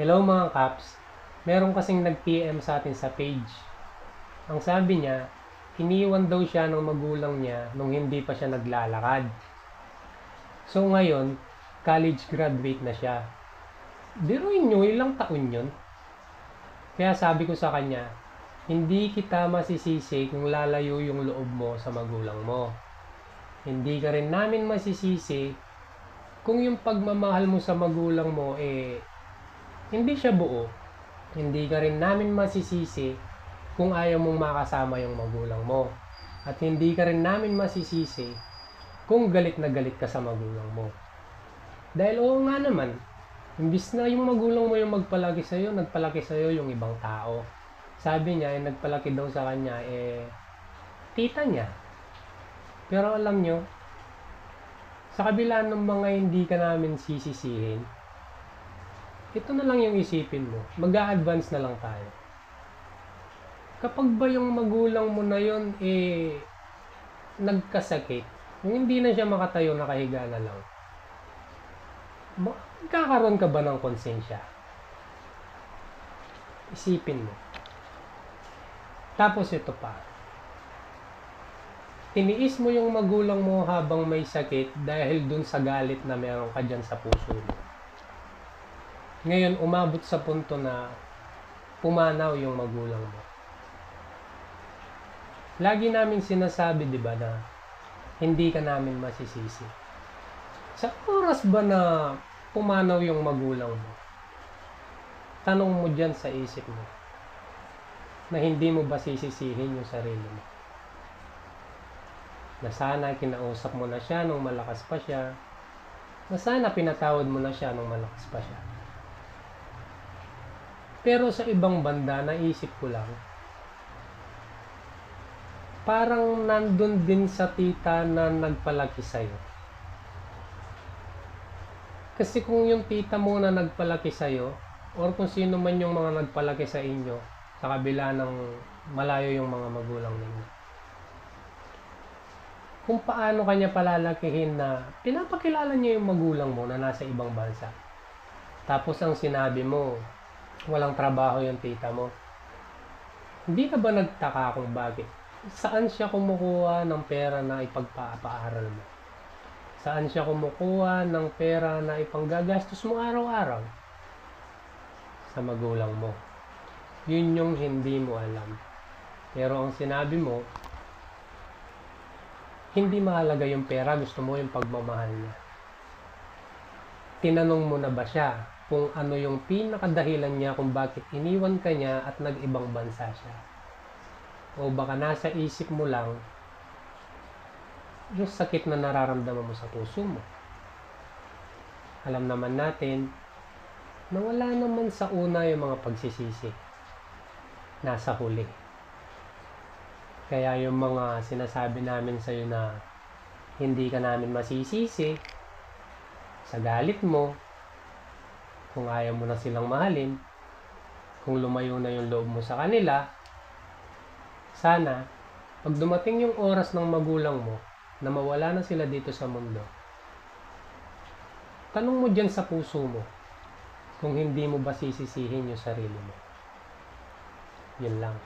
Hello mga kaps, meron kasing nag-PM sa atin sa page. Ang sabi niya, iniwan daw siya ng magulang niya nung hindi pa siya naglalakad. So ngayon, college graduate na siya. Biruin nyo, ilang taon yun? Kaya sabi ko sa kanya, hindi kita masisisi kung lalayo yung loob mo sa magulang mo. Hindi ka rin namin masisisi kung yung pagmamahal mo sa magulang mo eh hindi siya buo. Hindi ka rin namin masisisi kung ayaw mong makasama yung magulang mo. At hindi ka rin namin masisisi kung galit na galit ka sa magulang mo. Dahil oo nga naman, imbis na yung magulang mo yung magpalaki sa'yo, nagpalaki sa'yo yung ibang tao. Sabi niya, yung nagpalaki daw sa kanya, eh, tita niya. Pero alam nyo, sa kabila ng mga hindi ka namin sisisihin, ito na lang yung isipin mo. mag advance na lang tayo. Kapag ba yung magulang mo na yon eh, nagkasakit, kung hindi na siya makatayo, nakahiga na lang, magkakaroon ka ba ng konsensya? Isipin mo. Tapos ito pa. Tiniis mo yung magulang mo habang may sakit dahil dun sa galit na meron ka dyan sa puso mo. Ngayon, umabot sa punto na pumanaw yung magulang mo. Lagi namin sinasabi, di ba, na hindi ka namin masisisi. Sa oras ba na pumanaw yung magulang mo? Tanong mo dyan sa isip mo na hindi mo ba sisisihin yung sarili mo? Na sana kinausap mo na siya nung malakas pa siya. Na sana pinatawad mo na siya nung malakas pa siya. Pero sa ibang banda, naisip ko lang, parang nandun din sa tita na nagpalaki sa'yo. Kasi kung yung tita mo na nagpalaki sa'yo, or kung sino man yung mga nagpalaki sa inyo, sa kabila ng malayo yung mga magulang ninyo. Kung paano kanya palalakihin na pinapakilala niya yung magulang mo na nasa ibang bansa. Tapos ang sinabi mo, walang trabaho yung tita mo. Hindi ka ba nagtaka kung bakit? Saan siya kumukuha ng pera na ipagpapaaral mo? Saan siya kumukuha ng pera na ipanggagastos mo araw-araw? Sa magulang mo. Yun yung hindi mo alam. Pero ang sinabi mo, hindi mahalaga yung pera, gusto mo yung pagmamahal niya. Tinanong mo na ba siya kung ano yung pinakadahilan niya kung bakit iniwan ka niya at nag-ibang bansa siya. O baka nasa isip mo lang yung sakit na nararamdaman mo sa puso mo. Alam naman natin na wala naman sa una yung mga pagsisisi. Nasa huli. Kaya yung mga sinasabi namin sa'yo na hindi ka namin masisisi sa galit mo, kung ayaw mo na silang mahalin, kung lumayo na yung loob mo sa kanila, sana, pag dumating yung oras ng magulang mo na mawala na sila dito sa mundo, tanong mo dyan sa puso mo kung hindi mo ba sisisihin yung sarili mo. Yun lang.